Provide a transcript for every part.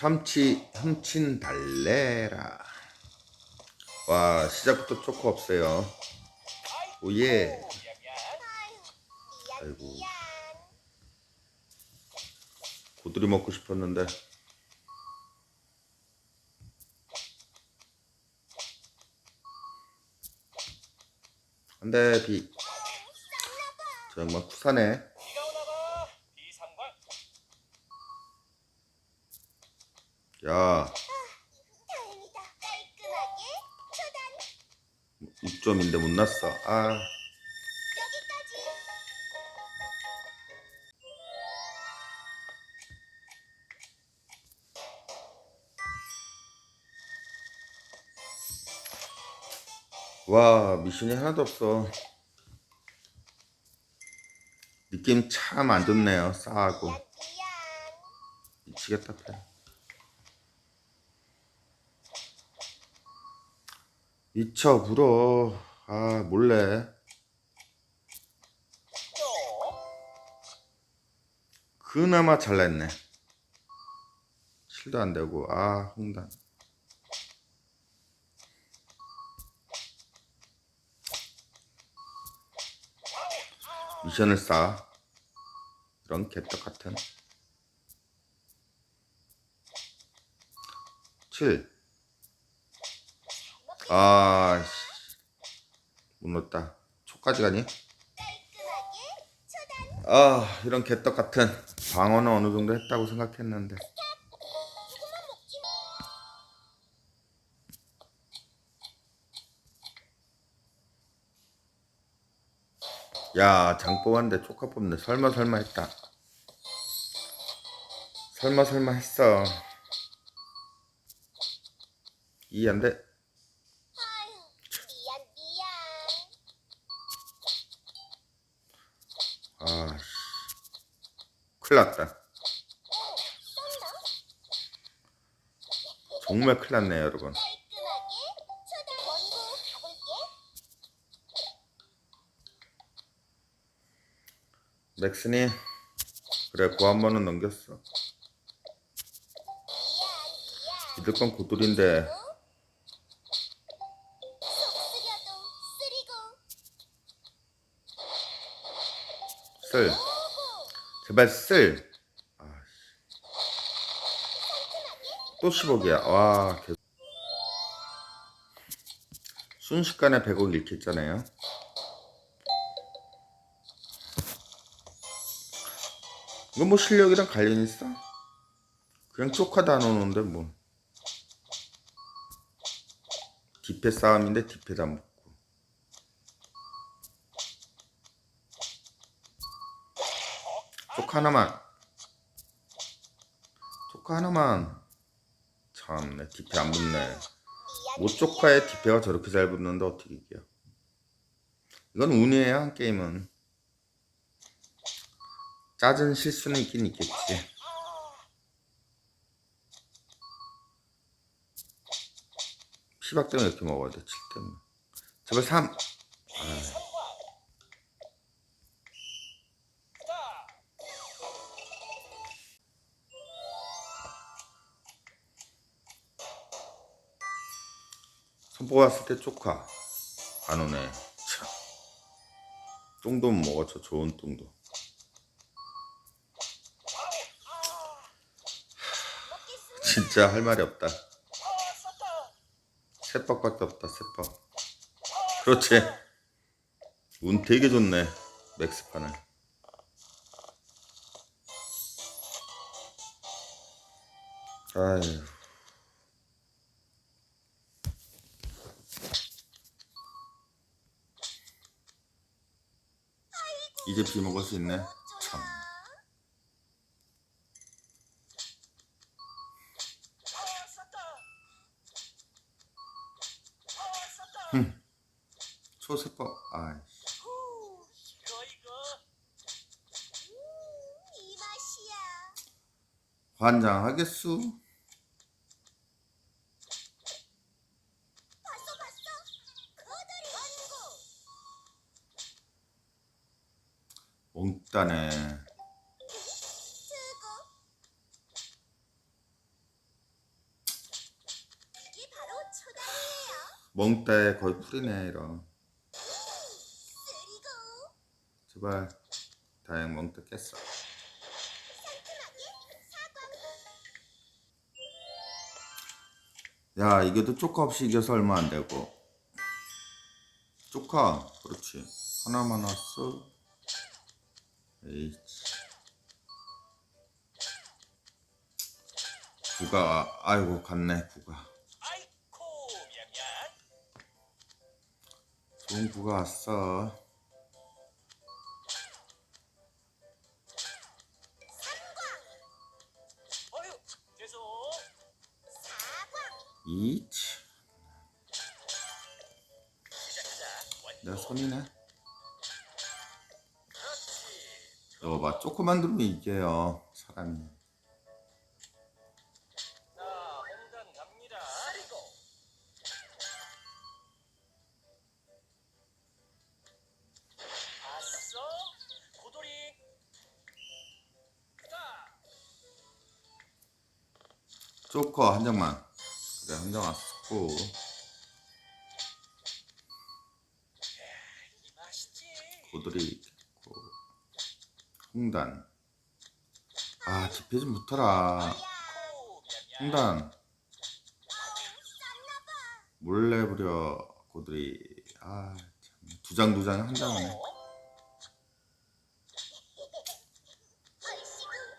참치 훔친 달래라. 와 시작부터 초코 없어요. 오예. 아이고 고들이 먹고 싶었는데. 안돼 비. 정말 쿠사네. 비가 오나봐 비상광 야 다행이다. 깔끔하게 초단 6점인데 못 났어. 아. 여기까지. 와 미션이 하나도 없어 느낌 참 안 좋네요 싸하고. 미치겠다 패 미쳐 불어. 아 몰래. 그나마 잘냈네. 실도 안 되고. 아 홍단. 미션을 쌓아. 이런 개떡 같은. 7 아, 씨. 못 넣었다. 초까지 가니? 아, 이런 개떡 같은 방어는 어느 정도 했다고 생각했는데. 야, 장 뽑았는데 초카 뽑네. 설마 설마 했다. 설마 설마 했어. 이해 안 돼. 아, 씨. 큰일 났다. 정말 큰일 났네요, 여러분. 맥스니, 그래, 고한 번은 넘겼어. 믿을 건 고돌인데, 쓸. 제발 쓸. 아, 씨. 또 10억이야. 와, 개. 순식간에 100억 잃겠잖아요. 이거 뭐 실력이랑 관련 있어? 그냥 쪽하다 안 오는데 뭐. 디페 싸움인데 디페도 안 쪽 하나만. 쪽 하나만. 참내 디페 안 붙네. 미안 오초카에 디페가 저렇게 잘 붙는데 어떻게 이겨? 이건 운이에요 한 게임은. 짜증 실수는 있긴 있겠지. 피박 때문에 이렇게 먹어야 돼, 7 때문에. 제발 3. 뽑았을 때 쪼카. 안 오네. 참. 똥도 저 좋은 똥도. 진짜 할 말이 없다. 새뻑밖에 없다, 새뻑. 그렇지. 운 되게 좋네, 맥스판은. 아휴. 이제 비 먹을 수 있네. 참. 초세법. 아이씨. 이거 이거 음, 이 맛이야 환장하겠수? 봤어 봤어 거들이 원고 몽따네. 멍때 거의 풀이네 이런 제발 다행 멍때 깼어. 야 이게도 쪼카 없이 이겨서 얼마 안 되고 쪼카 그렇지 하나만 왔어 에이치. 구가 아이고 갔네 구가. 좋은 구가 왔어. 이치. 내가 손이네 그렇지 이거 봐 조그만 두면 이겨요 사람이. 쪼커 한 장만. 그래 한 장 왔고. 있고 홍단. 아 뒷패 좀 미안미안 홍단. 몰래 부려 고들이. 아참두 장 두 장 한 장하네.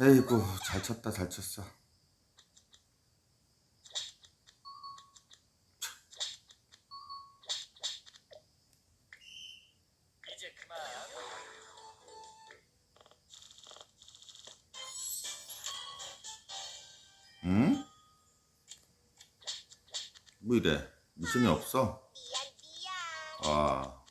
에이구 잘 쳤다 잘 쳤어 뭐 이래 미션이 없어. 아.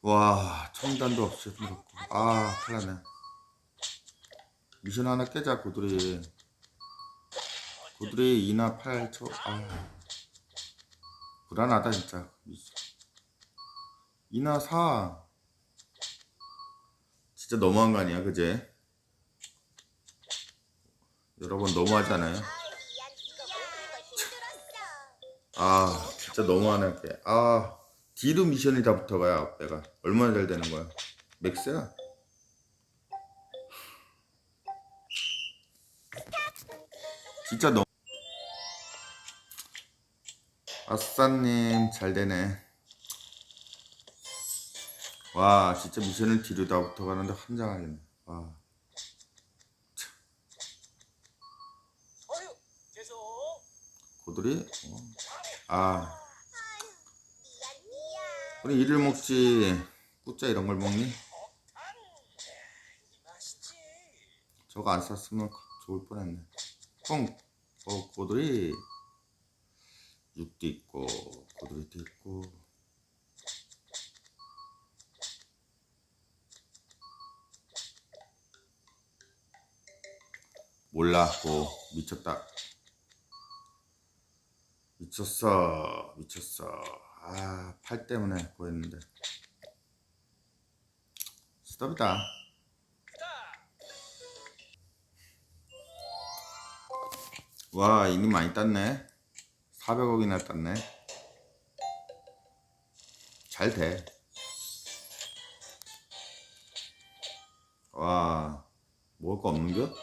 와, 청단도 없이 그렇고. 아, 큰일 났네. 미션 하나 깨자, 고들이. 고들이 2나 8초. 아. 불안하다, 진짜. 미션. 2나 4. 진짜 너무한 거 아니야, 그제? 여러분, 너무하지 않아요? 아 미안 미안. 힘들었어. 아 진짜 너무하네 게. 아 뒤로 미션이 다 붙어가야 내가 얼마나 잘 되는 거야? 맥스야? 진짜 너무 아싸님 잘 되네. 와 진짜 미션을 뒤로 다 붙어가는데 환장하겠네. 와. 고들이 어. 아. 우리 이를 먹지 꾸짜 이런 걸 먹니? 저거 안 쌌으면 좋을 뻔했네. 콩, 어, 고들이 육도 있고 고들이도 있고. 몰랐고 미쳤다. 미쳤어, 미쳤어. 아, 팔 때문에 고했는데. 스톱이다. 와, 이미 많이 땄네. 400억이나 땄네. 잘 돼. 와, 먹을 거 없는겨?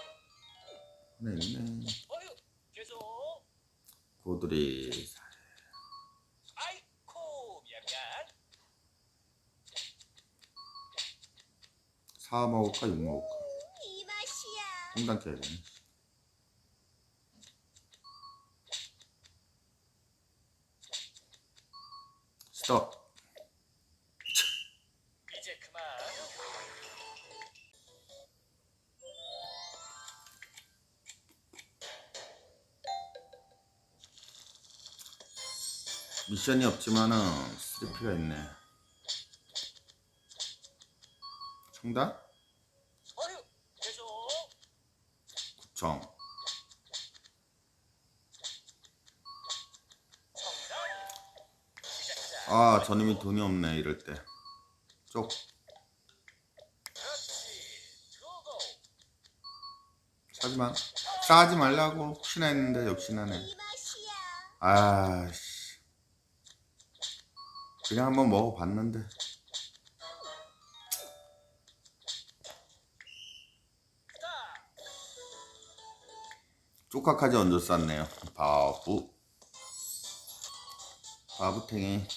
하나 있네. 미안미안 사 먹을까, 육 먹을까? 이 맛이야. 홍단 깨야 되네. 스톱. 미션이 없지만은 3P가 있네. 구청. 정답 시작하자 아, 저놈이 돈이 없네, 이럴 때. 쪽. 그렇지 투고 하지만, 아 싸지 말라고 혹시나 했는데 역시나네. 이 맛이야. 아씨. 그냥 한번 먹어봤는데. 자, 쪽각까지 얹어 쌌네요. 바보. 바보탱이.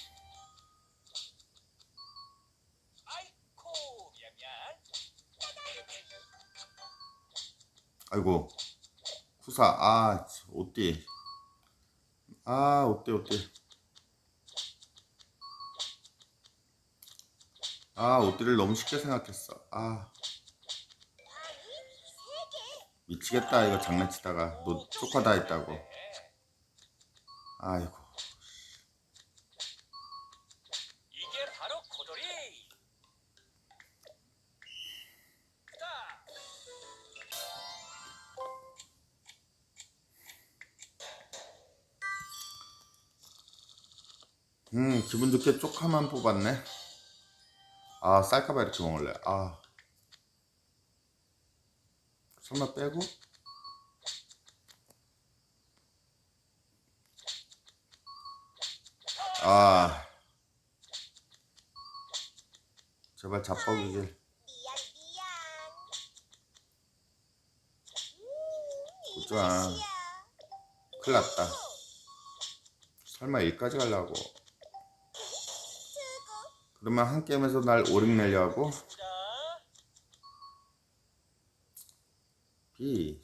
아이고. 후사. 아, 어때? 아, 어때, 어때? 아, 옷들을 너무 쉽게 생각했어. 아. 미치겠다. 이거 장난치다가. 너 쪽화 다 했다고. 아이고. 이게 바로 고돌이. 자, 음, 기분 좋게 쪽화만 뽑았네. 아, 쌀까봐 이렇게 먹을래. 아. 설마 빼고? 아. 제발 보자. 맛이야. 큰일 났다. 설마 여기까지 가려고. 그러면 한 게임에서 날 오링 내려 하고. 자, B.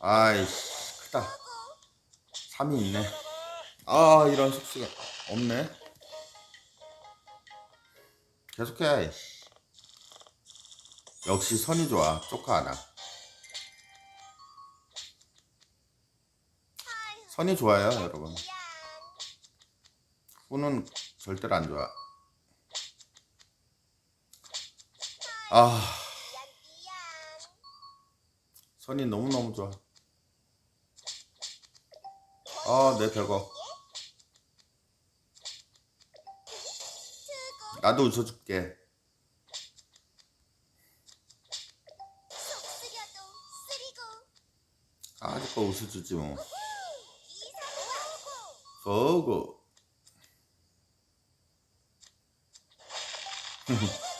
아이씨, 크다. 뜨고. 3이 있네. 아 이런 속수가 없네 계속해. 역시 선이 좋아 조카 하나 선이 좋아요 여러분. 후는 절대로 안 좋아 아. 선이 너무너무 좋아 아내 별거. 나도 웃어줄게. 아직도 웃어주지 뭐 이상하고. 보고